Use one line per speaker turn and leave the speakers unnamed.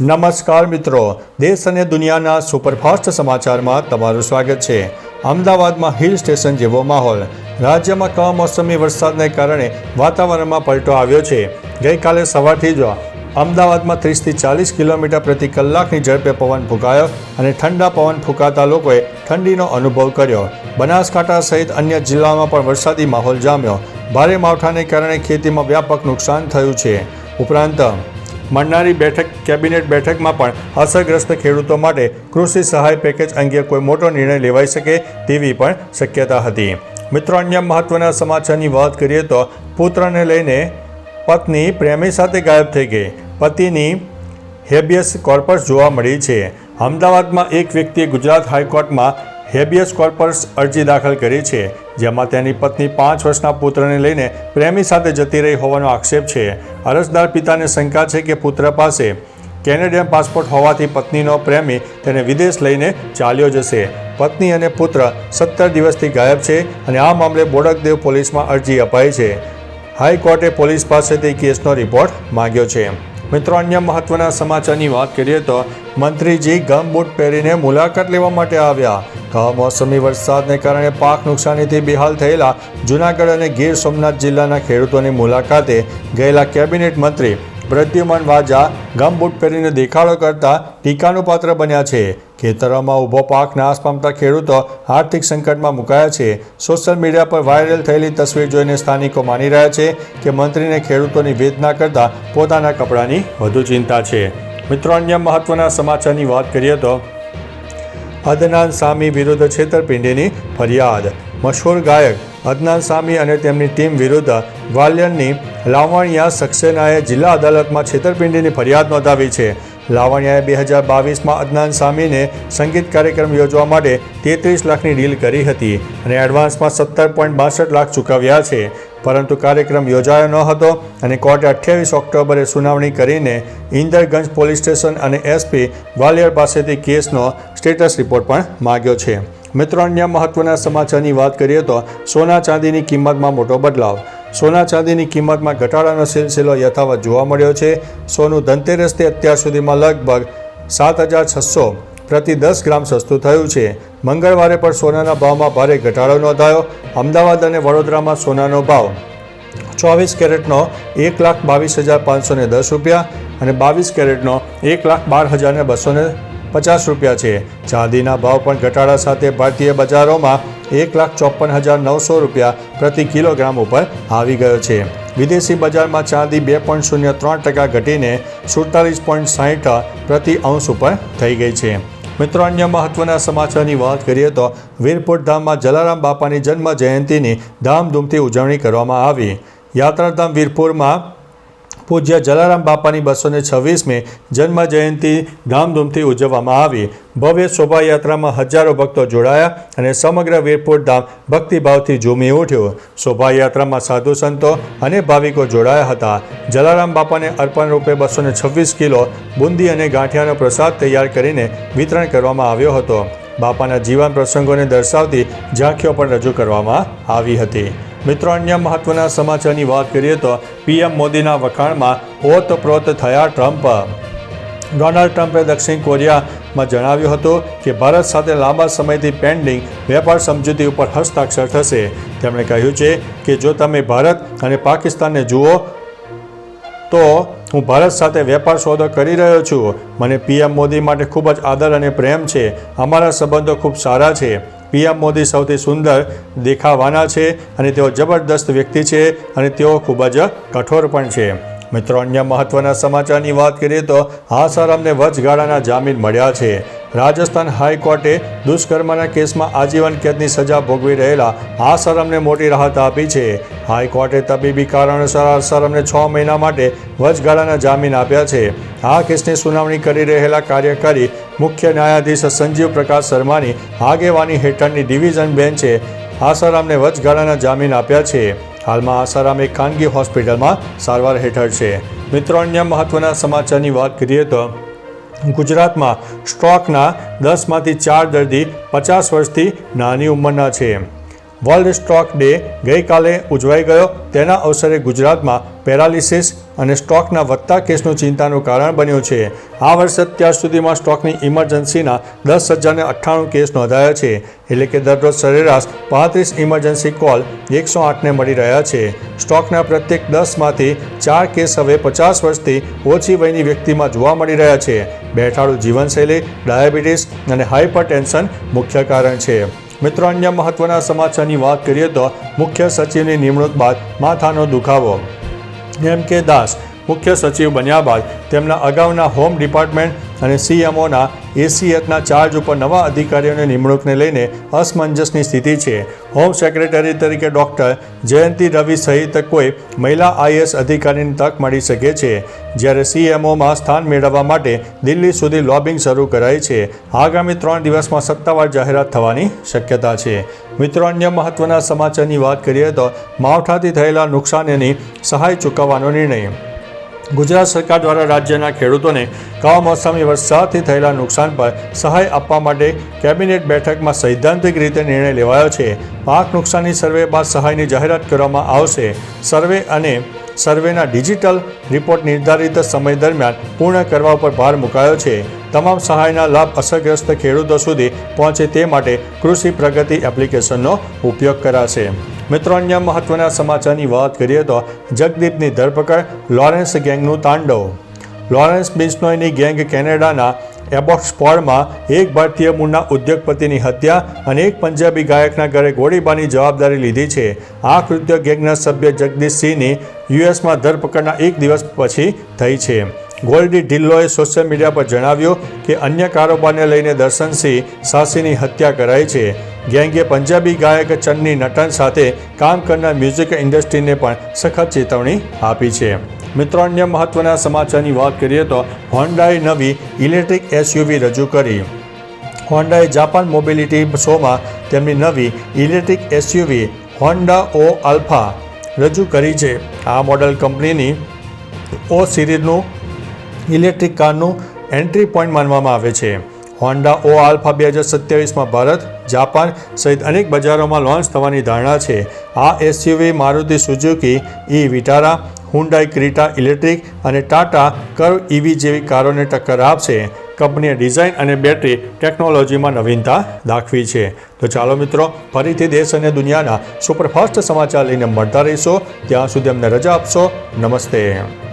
નમસ્કાર મિત્રો, દેશ અને દુનિયાના સુપરફાસ્ટ સમાચારમાં તમારું સ્વાગત છે. અમદાવાદમાં હિલ સ્ટેશન જેવો માહોલ. રાજ્યમાં કમોસમી વરસાદને કારણે વાતાવરણમાં પલટો આવ્યો છે. ગઈકાલે સવારથી જ અમદાવાદમાં ત્રીસથી ચાલીસ કિલોમીટર પ્રતિ કલાકની ઝડપે પવન ફૂંકાયો અને ઠંડા પવન ફૂંકાતા લોકોએ ઠંડીનો અનુભવ કર્યો. બનાસકાંઠા સહિત અન્ય જિલ્લાઓમાં પણ વરસાદી માહોલ જામ્યો. ભારે માવઠાને કારણે ખેતીમાં વ્યાપક નુકસાન થયું છે. ઉપરાંત મળનારી બેઠક, કેબિનેટ બેઠકમાં પણ અસરગ્રસ્ત ખેડૂતો માટે કૃષિ સહાય પેકેજ અંગે કોઈ મોટો નિર્ણય લેવાઈ શકે તેવી પણ શક્યતા હતી. મિત્રો, અન્ય મહત્વના સમાચારની વાત કરીએ તો પુત્રને લઈને પત્ની પ્રેમી સાથે ગાયબ થઈ ગઈ. પતિની હેબિયસ કોર્પસ જોવા મળી છે. અમદાવાદમાં એક વ્યક્તિએ ગુજરાત હાઈકોર્ટમાં હેબિયસ કોર્પસ અરજી દાખલ કરી છે, જેમાં તેની પત્ની પાંચ વર્ષના પુત્રને લઈને પ્રેમી સાથે જતી રહી હોવાનો આક્ષેપ છે. અરજદાર પિતાને શંકા છે કે પુત્ર પાસે કેનેડિયન પાસપોર્ટ હોવાથી પત્નીનો પ્રેમી તેને વિદેશ લઈને ચાલ્યો જશે. પત્ની અને પુત્ર સત્તર દિવસથી ગાયબ છે અને આ મામલે બોડકદેવ પોલીસમાં અરજી અપાઈ છે. હાઈકોર્ટે પોલીસ પાસેથી કેસનો રિપોર્ટ માંગ્યો છે. મિત્રો, અન્ય મહત્વના સમાચારની વાત કરીએ તો મંત્રીજી ગમબૂટ પહેરીને મુલાકાત લેવા માટે આવ્યા. કમોસમી વરસાદને કારણે પાક નુકસાનીથી બેહાલ થયેલા જૂનાગઢ અને ગીર સોમનાથ જિલ્લાના ખેડૂતોની મુલાકાતે ગયેલા કેબિનેટ મંત્રી પ્રદ્યુમન વાજા ગમબૂટ પહેરીને દેખાડો કરતા ટીકાનું પાત્ર બન્યા છે. ખેતરોમાં ઊભો પાક નાશ પામતા ખેડૂતો આર્થિક સંકટમાં મુકાયા છે. સોશિયલ મીડિયા પર વાયરલ થયેલી તસવીર જોઈને સ્થાનિકો માની રહ્યા છે કે મંત્રીને ખેડૂતોની વેદના કરતાં પોતાના કપડાની વધુ ચિંતા છે. મિત્રો, અન્ય મહત્વના સમાચારની વાત કરીએ તો અદનાન સામી વિરુદ્ધ છેતરપિંડીની ફરિયાદ. મશહૂર ગાયક અદનાન સામી અને તેમની ટીમ વિરુદ્ધ ગ્વાલિયરની લાવણ્યા સક્સેનાએ જિલ્લા અદાલતમાં છેતરપિંડીની ફરિયાદ નોંધાવી છે. લાવણ્યાએ બે હજાર બાવીસમાં અદનાન સામીને સંગીત કાર્યક્રમ યોજવા માટે તેત્રીસ લાખની ડીલ કરી હતી અને એડવાન્સમાં સત્તર પોઈન્ટ બાસઠ લાખ ચૂકવ્યા છે. પરંતુ કાર્યક્રમ યોજાયો ન હતો અને કોર્ટે અઠ્યાવીસ ઓક્ટોબરે સુનાવણી કરીને ઇન્દરગંજ પોલીસ સ્ટેશન અને એસપી ગ્વાલિયર પાસેથી કેસનો સ્ટેટસ રિપોર્ટ પણ માગ્યો છે. મિત્રો, અન્ય મહત્વના સમાચારની વાત કરીએ તો સોના ચાંદીની કિંમતમાં મોટો બદલાવ. સોના ચાંદીની કિંમતમાં ઘટાડાનો સિલસિલો યથાવત જોવા મળ્યો છે. સોનું ધનતેરસથી અત્યાર સુધીમાં લગભગ સાત હજાર છસો પ્રતિ દસ ગ્રામ સસ્તું થયું છે. મંગળવારે પણ સોનાના ભાવમાં ભારે ઘટાડો નોંધાયો. અમદાવાદ અને વડોદરામાં સોનાનો ભાવ ચોવીસ કેરેટનો એક લાખ બાવીસ હજાર પાંચસો દસ રૂપિયા અને બાવીસ કેરેટનો એક લાખ બાર હજાર બસો પચાસ રૂપિયા છે. ચાંદીના ભાવ પણ ઘટાડા સાથે ભારતીય બજારોમાં એક લાખ ચોપન હજાર નવસો રૂપિયા પ્રતિ કિલોગ્રામ ઉપર આવી ગયો છે. વિદેશી બજારમાં ચાંદી બે પોઈન્ટ શૂન્ય ત્રણ ટકા ઘટીને સુડતાલીસ પોઈન્ટ સાહીઠ પ્રતિ અંશ ઉપર થઈ ગઈ છે. મિત્રો, અન્ય મહત્વના સમાચારની વાત કરીએ તો વીરપુર ધામમાં જલારામ બાપાની જન્મ જયંતિની ધામધૂમથી ઉજવણી કરવામાં આવી. યાત્રાધામ વીરપુરમાં પૂજ્ય જલારામ બાપાની બસો ને છવ્વીસમી જન્મ જયંતિ ધામધૂમથી ઉજવવામાં આવી. ભવ્ય શોભાયાત્રામાં હજારો ભક્તો જોડાયા અને સમગ્ર વીરપુર ધામ ભક્તિભાવથી ઝૂમી ઉઠ્યું. શોભાયાત્રામાં સાધુ સંતો અને ભાવિકો જોડાયા હતા. જલારામ બાપાને અર્પણ રૂપે બસો ને છવ્વીસ કિલો બુંદી અને ગાંઠિયાનો પ્રસાદ તૈયાર કરીને વિતરણ કરવામાં આવ્યો હતો. બાપાના જીવન પ્રસંગોને દર્શાવતી ઝાંખીઓ પણ રજૂ કરવામાં આવી હતી. મિત્રો, અન્ય મહત્વના સમાચારની વાત કરીએ તો પીએમ મોદીના વખાણમાં ઓતપ્રોત થયા ટ્રમ્પ. ડોનાલ્ડ ટ્રમ્પે દક્ષિણ કોરિયામાં જણાવ્યું હતું કે ભારત સાથે લાંબા સમયથી પેન્ડિંગ વેપાર સમજૂતી ઉપર હસ્તાક્ષર થશે. તેમણે કહ્યું છે કે જો તમે ભારત અને પાકિસ્તાનને જુઓ તો હું ભારત સાથે વેપાર સોદો કરી રહ્યો છું. મને પીએમ મોદી માટે ખૂબ જ આદર અને પ્રેમ છે. અમારા સંબંધો ખૂબ સારા છે. પીએમ મોદી સૌથી સુંદર દેખાવાના છે અને તેઓ જબરદસ્ત વ્યક્તિ છે અને તેઓ ખૂબ જ કઠોર પણ છે. મિત્રો, અન્ય મહત્વના સમાચારની વાત કરીએ તો આસારામને વચગાળાના જામીન મળ્યા છે. રાજસ્થાન હાઈકોર્ટે દુષ્કર્મના કેસમાં આજીવન કેદની સજા ભોગવી રહેલા આસારામને મોટી રાહત આપી છે. હાઈકોર્ટે તબીબી કારણોસર આસારામને છ મહિના માટે વચગાળાના જામીન આપ્યા છે. આ કેસની સુનાવણી કરી રહેલા કાર્યકારી મુખ્ય ન્યાયાધીશ સંજીવ પ્રકાશ શર્માની આગેવાની હેઠળની ડિવિઝન બેન્ચે આસારામને વચગાળાના જામીન આપ્યા છે. હાલમાં આસારામ એક ખાનગી હોસ્પિટલમાં સારવાર હેઠળ છે. મિત્રો, અન્ય મહત્વના સમાચારની વાત કરીએ તો ગુજરાતમાં સ્ટ્રોકના દસમાંથી ચાર દર્દી પચાસ વર્ષથી નાની ઉંમરના છે. વર્લ્ડ સ્ટોક ડે ગઈકાલે ઉજવાઈ ગયો. તેના અવસરે ગુજરાતમાં પેરાલિસિસ અને સ્ટોકના વધતા કેસનું ચિંતાનું કારણ બન્યું છે. આ વર્ષે અત્યાર સુધીમાં સ્ટોકની ઇમરજન્સીના દસ હજારને અઠ્ઠાણું કેસ નોંધાયા છે. એટલે કે દરરોજ સરેરાશ પાંત્રીસ ઇમરજન્સી કોલ એકસો આઠને મળી રહ્યા છે. સ્ટોકના પ્રત્યેક દસમાંથી ચાર કેસ હવે પચાસ વર્ષથી ઓછી વયની વ્યક્તિમાં જોવા મળી રહ્યા છે. બેઠાડું જીવનશૈલી, ડાયાબિટીસ અને હાઇપર મુખ્ય કારણ છે. મિત્રો, અન્ય મહત્વના સમાચારની વાત કરીએ તો મુખ્ય સચિવની નિમણૂક બાદ માથાનો દુખાવો. એમ કે દાસ મુખ્ય સચિવ બન્યા બાદ તેમના અગાઉના હોમ ડિપાર્ટમેન્ટ અને સીએમઓના એસીએચના ચાર્જ ઉપર નવા અધિકારીઓની નિમણૂકને લઈને અસમંજસની સ્થિતિ છે. હોમ સેક્રેટરી તરીકે ડૉક્ટર જયંતિ રવિ સહિત કોઈ મહિલા આઈએસ અધિકારીની તક મળી શકે છે. જ્યારે સીએમઓમાં સ્થાન મેળવવા માટે દિલ્હી સુધી લોબિંગ શરૂ કરાઈ છે. આગામી ત્રણ દિવસમાં સત્તાવાર જાહેરાત થવાની શક્યતા છે. મિત્રો, અન્ય મહત્વના સમાચારની વાત કરીએ તો માવઠાથી થયેલા નુકસાનની સહાય ચૂકવવાનો નિર્ણય. ગુજરાત સરકાર દ્વારા રાજ્યના ખેડૂતોને કમોસમી વરસાદથી થયેલા નુકસાન પર સહાય આપવા માટે કેબિનેટ બેઠકમાં સૈદ્ધાંતિક રીતે નિર્ણય લેવાયો છે. પાક નુકસાની સર્વે બાદ સહાયની જાહેરાત કરવામાં આવશે. સર્વે અને સર્વેના ડિજિટલ રિપોર્ટ નિર્ધારિત સમય દરમિયાન પૂર્ણ કરવા પર ભાર મુકાયો છે. તમામ સહાયના લાભ અસરગ્રસ્ત ખેડૂતો સુધી પહોંચે તે માટે કૃષિ પ્રગતિ એપ્લિકેશનનો ઉપયોગ કરાશે. મિત્રો, અન્ય મહત્વના સમાચારની વાત કરીએ તો જગદીપની ધરપકડ લોરેન્સ ગેંગનું તાંડવ. લોરેન્સ બિશ્નોયની ગેંગ કેનેડાના એબોક્સફોર્ડમાં એક ભારતીય મૂળના ઉદ્યોગપતિની હત્યા અને એક પંજાબી ગાયકના ઘરે ગોળીબારની જવાબદારી લીધી છે. આ કૃત્ય ગેંગના સભ્ય જગદીશસિંહની યુએસમાં ધરપકડના એક દિવસ પછી થઈ છે. ગોલ્ડી ઢિલ્લોએ સોશિયલ મીડિયા પર જણાવ્યું કે અન્ય કારોબારને લઈને દર્શનસિંહ સાસીની હત્યા કરાઈ છે. ગેંગે પંજાબી ગાયક ચન્ની નટન સાથે કામ કરનાર મ્યુઝિક ઇન્ડસ્ટ્રીને પણ સખત ચેતવણી આપી છે. મિત્રો, અન્ય મહત્વના સમાચારની વાત કરીએ તો હોન્ડાએ નવી ઇલેક્ટ્રિક એસયુવી રજૂ કરી. હોન્ડાએ જાપાન મોબિલિટી શોમાં તેમની નવી electric SUV Honda O alpha રજૂ કરી છે. આ મોડલ કંપનીની ઓ સિરીઝનું ઇલેક્ટ્રિક કારનું એન્ટ્રી પોઈન્ટ માનવામાં આવે છે. હોન્ડા ઓ આલ્ફા બે હજાર સત્યાવીસમાં ભારત, જાપાન સહિત અનેક બજારોમાં લોન્ચ થવાની ધારણા છે. આ SUV Maruti Suzuki E Vitara Hyundai Creta electric અને ટાટા કર્વ ઇવી જેવી કારોને ટક્કર આપશે. કંપનીએ ડિઝાઇન અને બેટરી ટેકનોલોજીમાં નવીનતા દાખવી છે. તો ચાલો મિત્રો, ફરીથી દેશ અને દુનિયાના સુપરફાસ્ટ સમાચાર લઈને મળતા રહીશો. ત્યાં સુધી અમને રજા આપશો. નમસ્તે.